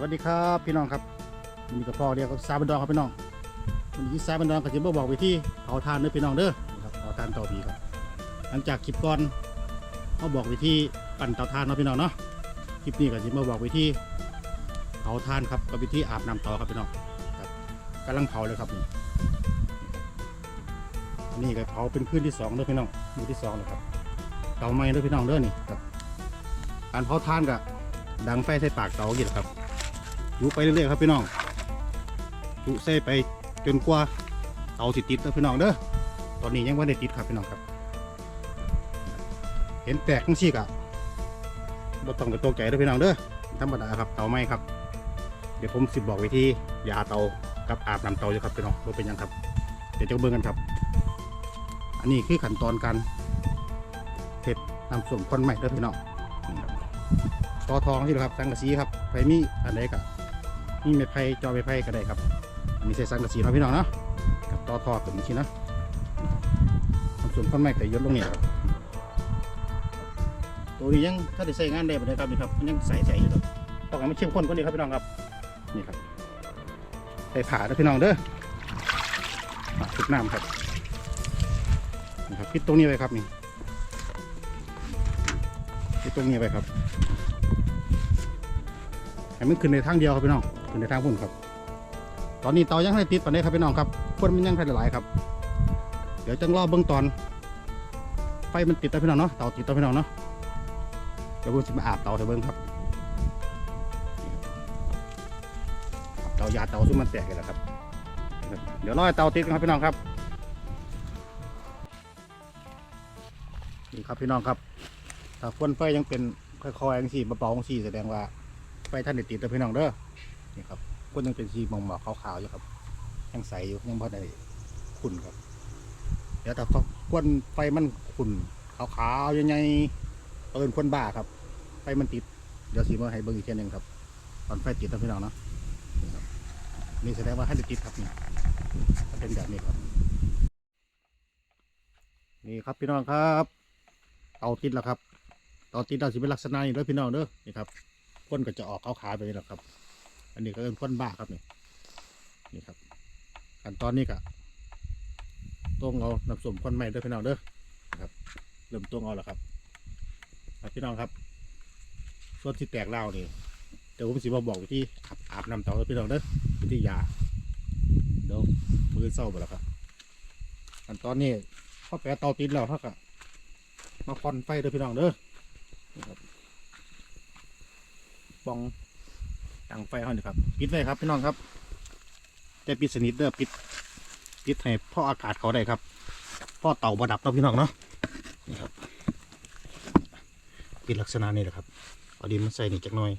วัสดีครับพี่น้องครับวันนี้กับพ่อเรียกกับซาบันดองครับพี่น้องวันนี้ซาบันดองกับจิมบอกวิธีเผาทานเด้อพี่น้องเด้อครับเผาทานเตาผีครับ หลังจากคลิปก่อนเขาบอกวิธีปั่นเตาทานเนาะพี่น้องเนาะคลิปนี้กับจิมบอกวิธีเผาทานครับกับวิธีอาบน้ำเตาครับพี่น้องครับกำลังเผาเลยครับนี่นี่ก็เผาเป็นคืนที่สองเด้อพี่น้องมือที่สองเลยครับเตาไหม้เด้อพี่น้องเด้อนี่ครับการเผาทานกับดังไฟใส่ปากเตากี่ครับ ยุไปเรื่อยๆครับพี่น้องยุใส่ไปจนกว่าเตาสิติดแล้วพี่น้องเด้อตอนนี้ยังว่าได้ติดครับพี่น้องครับ เห็นแตกทั้งซี่กะบ่ต้องไปตกใจเด้อพี่น้องเด้อธรรมดาครับเตาไหม้ครับ เดี๋ยวผมสิบบอกว้ที่ยาเตากับอาบน้ำเตาอยู่ครับพี่น้องบ่เป็นยังครับ เดี๋ยวจะเบิ่งกันครับ อันนี้คือขั้นตอนการเผ็ดนำส้มคนใหม่เด้อพี่น้องต่อทองที่ครับสังกะสีครับไฟมีอันใดกับ มีไม้ไผ่จอไม้ไผ่ก็ได้ครับอันนี้ใส่สังกะสีเนาะพี่น้องเนาะกับต่อทอตัวนี้ชิเนาะส่วนข้อนไม้แต่ยศลงเนี่ยครับตัวนี้ยังถ้าได้ใส่งานได้บ่ได้ครับนี่ครับมันยังใส่ใส่อยู่ครับต้องให้มันเข้มข้นกว่านี้ครับพี่น้องครับนี่ครับใส่ผ่าเด้อพี่น้องเด้ออะชุบน้ำครับนี่ครับพิดตรงนี้ไว้ครับนี่พิดตรงนี้ไว้ครับให้มันขึ้นในทางเดียวครับพี่น้อง ขึ้นในทางพุ่นครับ ตอนนี้เตายังให้ติดปานนี้ครับพี่น้องครับควนมันยังให้หลายๆครับ เดี๋ยวจังรอเบื้องตอน ไฟมันติดแล้วพี่น้องเนาะ เตาติดแล้วพี่น้องเนาะ เดี๋ยวผมจะมาอาบเตาให้เบิ้งครับ เตายาเตาซึ่งมันแตกเลยแหละครับ เดี๋ยวรอให้เตาติดครับพี่น้องครับ นี่ครับพี่น้องครับ ถ้าควนไฟยังเป็นค่อยๆอย่างสี่เบาๆอย่างสี่แสดงว่าไฟท่านได้ติดแต่พี่น้องเด้อ นี่ครับก็ยังเป็นสีหมองหมอกขาวๆอยู่ครับยังใสอยู่ยังพอได้ขุ่นครับ เดี๋ยวถ้าเขาควนไฟมันขุ่นขาวๆยังไงเอินควนบ้าครับ ไฟมันติด เดี๋ยวสีมาให้เบิ่งอีกเทียหนึงครับ ตอนไฟติดนะพี่น้องเนาะนี่แสดงว่าท่านได้ติดครับนี่เป็นแบบนี้ครับ นี่ครับพี่น้องครับเตาติดแล้วครับเตาติดเราสิเป็นลักษณะนี้เด้อพี่น้องเด้อนี่ครับพ่นก็จะออกขาวๆไปนี่แหละครับ อันนี้ก็เป็นพ่นบ้าครับนี่นี่ครับขั้นตอนนี้ก็ต้องเอาน้ำส้มพ่นใหม่ด้วยพี่น้องเด้อครับเริ่มต้องเอาแล้วครับครับพี่น้องครับ ส่วนที่แตกเล่านี่เดี๋ยวผมสิมาบอกวิธีอาบน้ำเตาเด้อพี่น้องเด้อวิธียาเดี๋ยวมือเศร้าไปแล้วครับขั้นตอนนี้พอแปะเตาติดแล้วเขาก็มาพ่นไฟเด้อพี่น้องเด้อนี่ครับปอง ตังไฟเขานี่ครับ ปิดไว้ครับพี่น้องครับแต่ปิดสนิทเด้อปิดปิดให้พ่ออากาศเขาได้ครับพ่อเต่าบดับเนาะพี่น้องเนาะนี่ครับปิดลักษณะนี้แหละครับเอาดินมาใส่นี่จักหน่อย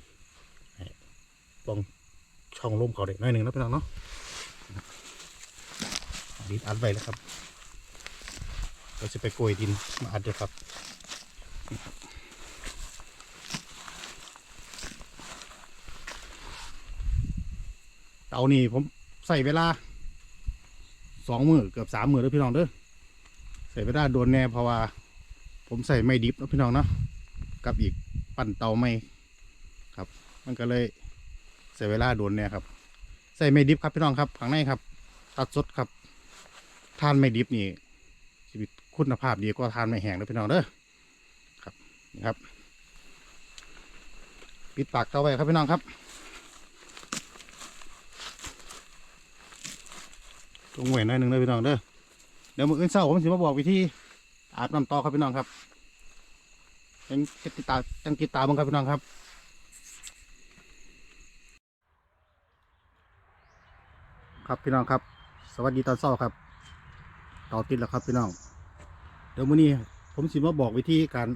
ปองช่องลมเขาได้หน่อยหนึ่งนะพี่น้องเนาะเอาดินอัดไว้แล้วครับ เราจะไปโกยดินมาอัดเลยครับ เตานี่ผมใส่เวลาสองมือเกือบสามมือแล้วพี่น้องเด้อใส่เวลาโดนแน่เพราะว่า ผมใส่ไม่ดิบแล้วพี่น้องเนาะกับอีกปั่นเตาไม่ครับ มันก็เลยใส่เวลาโดนแน่ครับ ใส่ไม่ดิบครับพี่น้องครับข้างในครับ ตัดสดครับทานไม่ดิบนี่ชีวิตคุณภาพดีกว่าทานไม่แห้งเลยพี่น้องเด้อครับนี่ครับ ปิดปากเตาไว้ครับพี่น้องครับ ตรงเหวนหน่อยหนึ่งเลยพี่น้องเด้อเดี๋ยวมืออื่นเช้าผมสิมาบอกวิธีอาบน้ำต่อครับพี่น้องครับยังติดตามยังติดตาบ้างครับพี่น้องครับครับพี่น้องครับ สวัสดีตอนเช้าครับเตาติดแล้วครับพี่น้อง เดี๋ยวมื้อนี้ผมสิมาบอกวิธีการ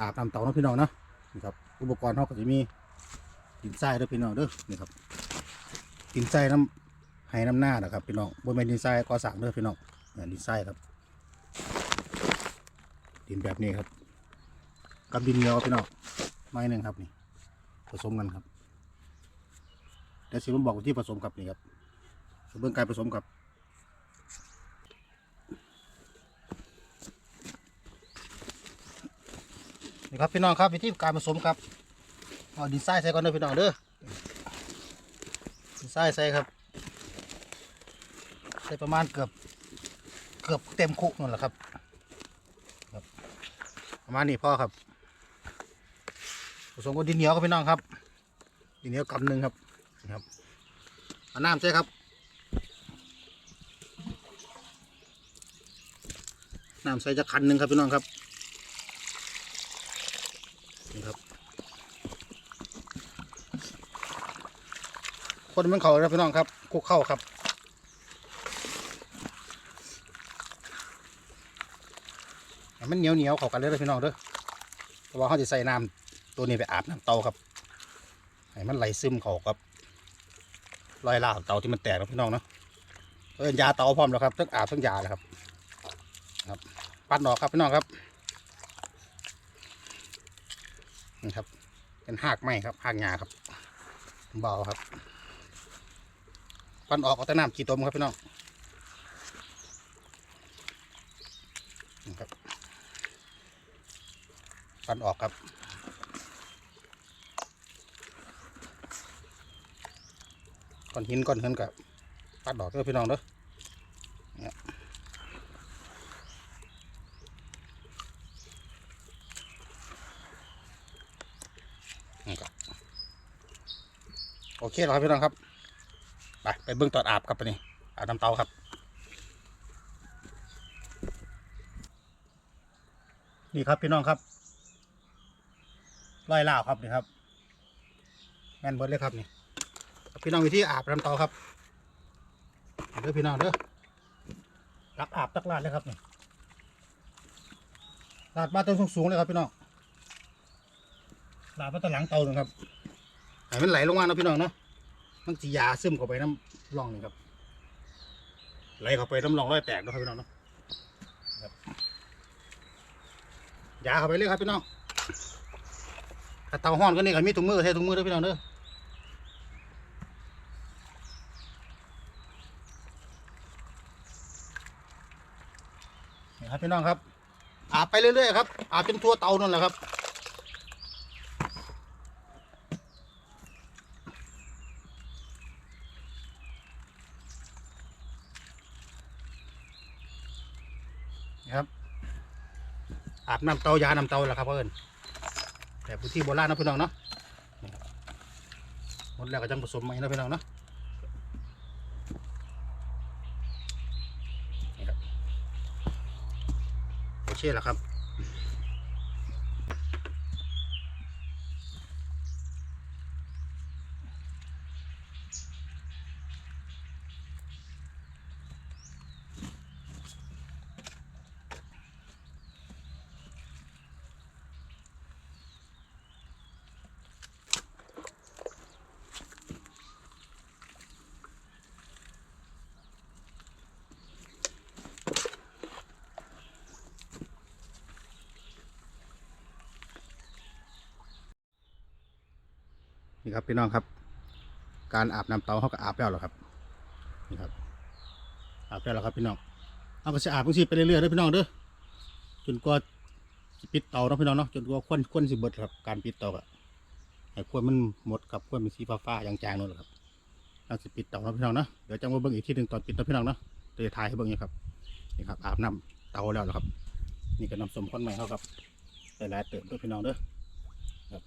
อาบน้ำเตานะพี่น้องนะนี่ครับอุปกรณ์เขาก็จะมีดินทรายเด้อพี่น้องเด้อนี่ครับดินทรายน้ำ ให้น้ำหน้านะครับพี่น้องบนเป็นดินทรายก่อสร้างเด้อพี่น้องดินทรายครับ ดินแบบนี้ครับ กับดินเหนียวพี่น้องไม้หนึ่งครับนี่ ผสมกันครับเดี๋ยวสิผมบอกที่ผสมกับนี่ครับเบื้องการผสมกับนี่ครับพี่น้องครับวิธีการผสมครับเอาดินทรายใส่ก่อนเด้อพี่น้องเด้อใส่ใส่ครับ ส่ประมาณเกือบเกือบเต็มคุกนั่นแหละครับครับ ประมาณนี้พ่อครับผสมกับดินเหนียวครับพี่น้องครับ ดินเหนียวกำหนึ่งครับนะครับเอาน้ำใช่ครับน้ำใส่จะคันหนึ่งครับพี่น้องครับนี่ครับ คนมันเขาครับพี่น้องครับคุกเข้าครับ ให้ มันเหนียวเหนียวเข้ากันเลยพี่น้องเด้อเพราะว่าเขาจะใส่น้ำตัวนี้ไปอาบน้ำเตาครับให้มันไหลซึมเข้ากับรอยลาของเตาที่มันแตกนะพี่น้องเนาะเออยาเตาพร้อมแล้วครับทั้งอาบทั้งยาเลยครับ ครับ ปั้นออกครับพี่น้องครับนี่ครับ เป็นหากไม้ครับหากหญ้าครับเบาครับ ปั้นออกเอาแต่น้ำกี่ตมครับพี่น้องนี่ครับ ฟันออกครับก้อนหินก้อนเหินกับปัดออกเด้อพี่น้องเด้อเนี่ยครับโอเคแล้วครับพี่น้องครับ ไปไปเบื้องตอนอาบครับไปนี่อาบน้ำเตาครับนี่ครับพี่น้องครับ ร้อยล่าวครับนี่ครับแม่นเบิดเลยครับนี่พี่น้องวิธีอาบน้ำเตาครับเด้อพี่น้องเด้อตักอาบตักลาดเลยครับนี่ลาดมาต้นสูงๆเลยครับพี่น้องลาดมาต้นหลังเตาหนึ่งครับให้มันไหลลงมาเนาะพี่น้องเนาะมันจียาซึมเข้าไปน้ำร่องนี่ครับไหลเข้าไปน้ำร่องร้อยแตกเนาะครับพี่น้องเนาะยาเข้าไปเลยครับพี่น้อง ถ้าเตาห้อนก็นี่ก็มีถุงมือใช้ถุงมือด้วยพี่น้องเด้อนี่ครับพี่น้องครับ อาบไปเรื่อยๆครับ อาบจนทั่วเตานั่นแหละครับนะครับอาบน้ำเตายาน้ำเตาแหละครับเพื่อน แต่พื้นที่โบราณนะพี่น้องเนาะหมดแล้วก็จังผสมใหม่นะพี่น้องเนาะนี่ครับโอเคแล้วครับ นี่ครับพี่น้องครับ การอาบน้ำเตาเขาก็อาบแล้วหรอครับนี่ครับอาบแล้วหรอครับพี่น้องเอาก็จะอาบจังซี่ไปเรื่อยๆเด้อพี่น้องเด้อจนกว่าปิดเตาเนาะพี่น้องเนาะจนกว่าควนควนสิเบิดครับการปิดเตาอะให้ควนมันหมดครับควนเป็นสีฟ้าๆจางๆนั่นแหละครับเราสิปิดเตาเนาะพี่น้องเนาะเดี๋ยวจะมาเบิ่งอีกทีหนึ่งตอนปิดเนาะพี่น้องเนาะเดี๋ยวจะถ่ายให้เบิ่งอยู่ครับนี่ครับอาบน้ำเตาแล้วหรอครับ นี่ก็น้ำส้มข้นใหม่เขาครับหลายๆเติมด้วยพี่น้องเด้อครับ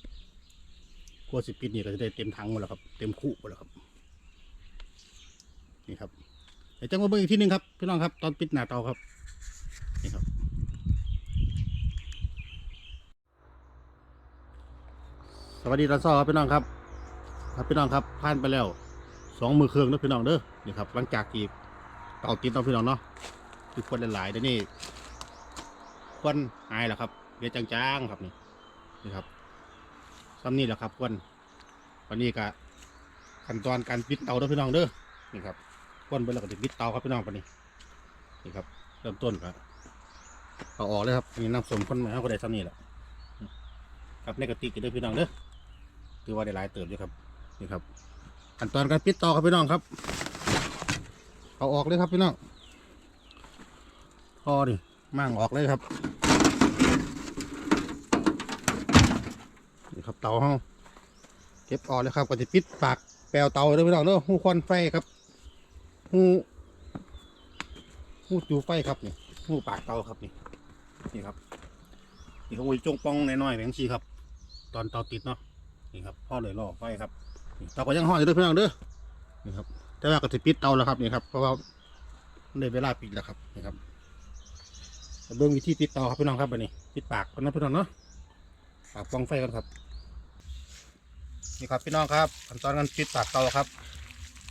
กลัวสิปิดนี่ก็จะได้เต็มถังหมดแล้วครับ เต็มคู่หมดแล้วครับ นี่ครับเดี๋ยวจังมาเบิ่งอีกทีหนึงครับพี่น้องครับ ตอนปิดหน้าเตาครับ นี่ครับ สวัสดีตาซ้อครับพี่น้องครับ ครับพี่น้องครับผ่านไปแล้วสองมือเครื่องนะพี่น้องเด้อ นี่ครับ หลังจากที่เตาติดเนาะพี่น้องเนาะคือควันหลายๆเดี๋ยวนี้ควันหายแล้วครับเดี๋ยจางๆครับนี่นี่ครับ ซ้ำนี่แหละครับควนวันนี้ก็ขั้นตอนการปิดเตาเด้อพี่น้องเด้อนี่ครับควนไปแล้วก็จะปิดเตาครับพี่น้องปนนี้นี่ครับ เริ่มต้นครับเอาออกเลยครับนี่น้ำส้มคนใหม่เขาก็ได้ซ้ำนี่แหละครับในกระติกเด้อพี่น้องเด้อถือว่าได้หลายเติบอยู่ครับนี่ครับขั้นตอนการปิดเตาครับพี่น้องครับเอาออกเลยครับพี่น้องพอดิมั่งออกเลยครับ ครับเตาเฮาเก็บออกเลยครับก็จะปิดปากแปลวเตาเด้อพี่น้องเด้อหูควันไฟครับหูหูจูไฟครับนี่หูปากเตาครับนี่นี่ครับนี่เขาไว้จงป้องน้อยๆแบงชีครับ ตอนเตาติดเนาะนี่ครับพ่อเลยล่อไฟครับเตาก็ยังห้อยอยู่เด้อพี่น้องเด้อนี่ครับ แต่ว่าก็สิปิดเตาแล้วครับนี่ครับเพราะว่ามันได้เวลาปิดแล้วครับนี่ครับเบิ่งวิธีปิดเตาครับพี่น้องครับบัดนี้ปิดปากก่อนนะพี่น้องเนาะปากปองไฟก่อนครับ นี่ครับพี่น้องครับขั้นตอนการปิดปากเตาครับ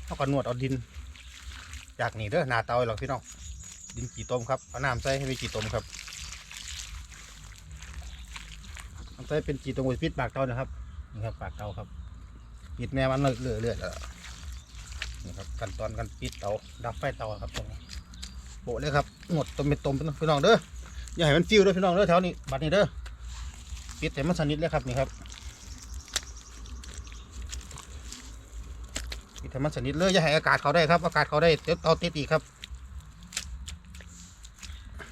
เขาก็นวดเอาดิน จากนี่เด้อหนาเตาหรอกพี่น้องดินกี่ต้มครับเอาน้ำใส่ให้มีกี่ต้มครับน้ำใส่เป็นกี่ต้มไว้ปิดปากเตานะครับนี่ครับปากเตาครับปิดแม่มันเลือดเลือดแล้วนี่ครับขั้นตอนการปิดเตาดับไฟเตาครับตรงนี้โบเลยครับหมดต้มเป็นต้มพี่น้องเด้ออย่าให้มันฟิวเด้อพี่น้องเด้อแถวนี้บัดนี้เด้อปิดแต่มันสนิทเลยครับนี่ครับ ปิด ให้มันสนิทเลยอย่าให้อากาศเขาได้ครับ อากาศเขาได้เดี๋ยวเตาติดอีกครับ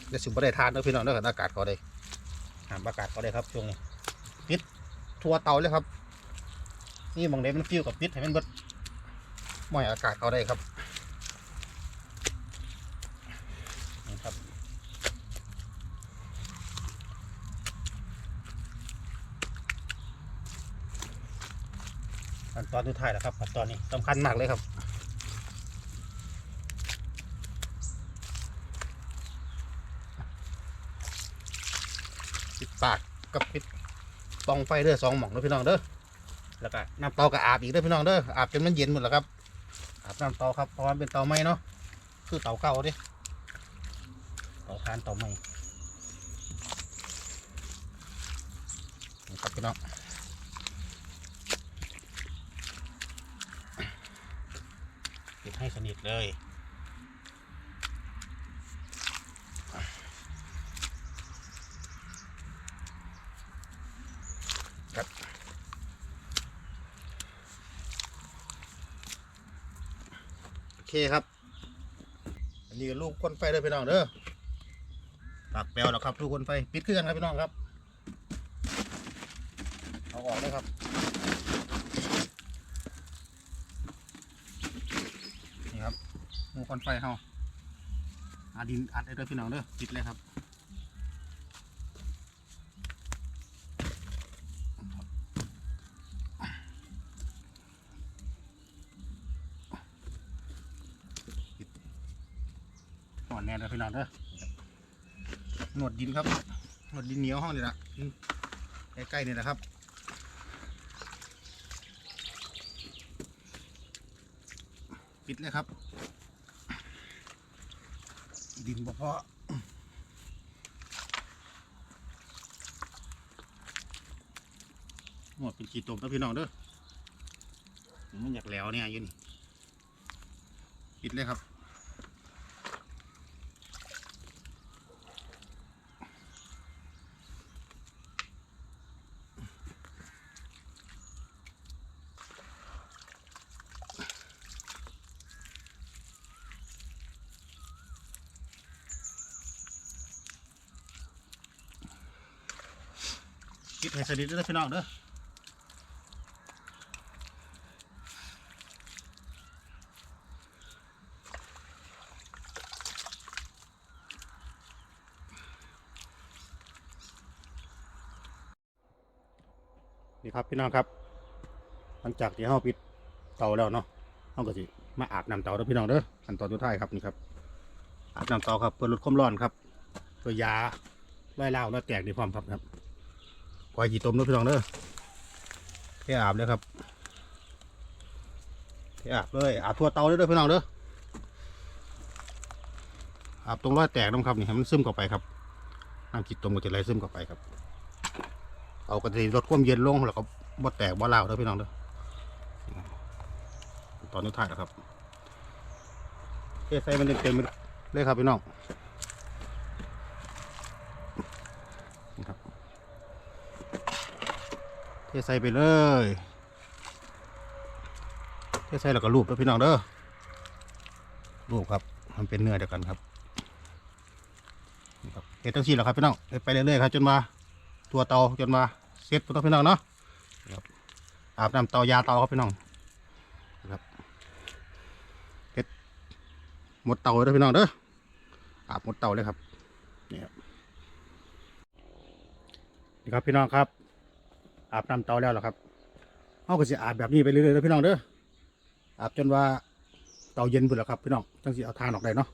เดี๋ยวสิบได้ทานเด้อพี่น้องเด้ออากาศเขาได้หามอากาศเขาได้ครับช่วงนี้ปิดทั่วเตาเลยครับ นี่บางเดมันฟิวกับปิดให้มันเบิดไม่ให้อากาศเขาได้ครับนี่ครับขั้น ตอนสุดท้ายแล้วครับขั้นตอนนี้สำคัญมากเลยครับปิดปากกับปิดปองไฟเด้อสองหม่องเด้อพี่น้องเด้อแล้วก็น้ำเตาก็อาบอีกเด้อพี่น้องเด้ออาบจนมันเย็นหมดแล้วครับอาบน้ำเตาครับเพราะว่ามันเป็นเตาไม้เนาะคือเตาเก่าเดิเตาทานเตาไม้นี่ครับพี่น้อง ปิดให้สนิทเลยโอเคครับ อันนี้ลูกคนไฟเด้อพี่น้องเด้อปากแปลวแล้วครับลูกคนไฟ ปิดเครื่องครับพี่น้องครับ เอาออกเลยครับ นี่ครับ ลูกคนไฟเฮาอาดินอัดได้ด้วยพี่น้องเด้อปิดเลยครับหนวดแน่เลยพี่น้องเด้อหนวดดินครับ หนวดดินเหนียวห้องนี่แหละใกล้ๆนี่แหละครับปิดเลยครับ ดินบ่พอหมดเป็นขีดตมแล้วพี่น้องเด้อมันอยากแล้วเนี่ยยืนปิดเลยครับ คิดให้สนิทด้อพี่น้องเด้อนี่ครับพี่น้องครับ หลังจากที่เราปิดเตาแล้วเนาะเราก็สิมาอาบน้ำเตาเด้อพี่น้องเด้อขั้นตอนสุดท้ายครับนี่ครับอาบน้ำเตาครับเพื่อลดความร้อนครับเพื่อยาไล่เล่าแล้วแตกในความครับครับ ปล่อยกี่ต้มด้อพี่น้องเด้อเทอาบเลยครับเทอาบเลยอาบทั่วเตาเลยด้อพี่น้องเด้ออาบตรงรอยแตกน้ำครับนี่ให้มันซึมเข้าไปครับน้ำจิตต้มก็จะไหลซึมเข้าไปครับ เอากระสีลดความเย็นลงแล้วก็บ่แตกบ่เล่าเด้อพี่น้องเด้อตอนนี้ถ่ายแล้วครับเทใส่มันเต็มๆเลยครับพี่น้อง เทใส่ไปเลย เทใส่แล้วก็รูปแล้วพี่น้องเด้อรูปครับมันเป็นเนื้อเดียวกันครับเฮ็ดตั้งสี่แล้วครับพี่น้องไปเรื่อยๆครับจนมาตัวเตาจนมาเซ็ตพี่น้องพี่น้องเนาะอาบน้ำเตายาเตาครับพี่น้องครับเฮ็ดหมดเตาแล้วพี่น้องเด้ออาบหมดเตาเลยครับนี่ครับพี่น้องครับ อาบน้ำเตาแล้วหรอครับเขาก็จะอาบแบบนี้ไปเรื่อยๆเลยพี่น้องเด้ออาบจนว่าเตาเย็นพุ่นแล้วครับพี่น้องจังสิเอาทานออกได้เนาะ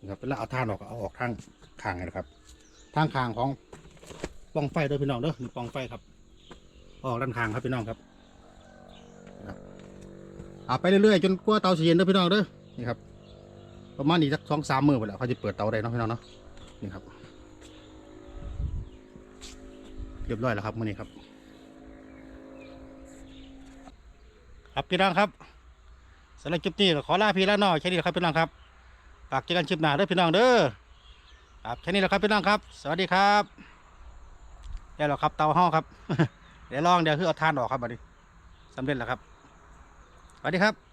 นี่ครับเวลาเอาทานออกเอาออกทางคางเลยนะครับทางคางของปองไฟเด้อพี่น้องเด้อนี่ปองไฟครับ ออกด้านคางครับพี่น้องครับอาบไปเรื่อยๆจนกว่าเตาเย็นเด้อพี่น้องเด้อนี่ครับประมาณนี้สักสองสามมือไปแล้วเขาจะเปิดเตาได้เนาะพี่น้องเนาะนี่ครับ เรียบร้อยแล้วครับมื้อนี้ครับ ครับพี่น้องครับสำหรับคลิปนี้ก็ขอลาพี่ลาน้อยแค่นี้แหละครับพี่น้องครับฝากเจอกันคลิปหน้าเด้อพี่น้องเด้อครับแค่นี้แหละครับพี่น้องครับ สวัสดีครับได้แล้วครับเตาห้องครับเดี๋ยวลองเดี๋ยวคือเอาทานออกครับบัดนี้สำเร็จแล้วครับสวัสดีครับ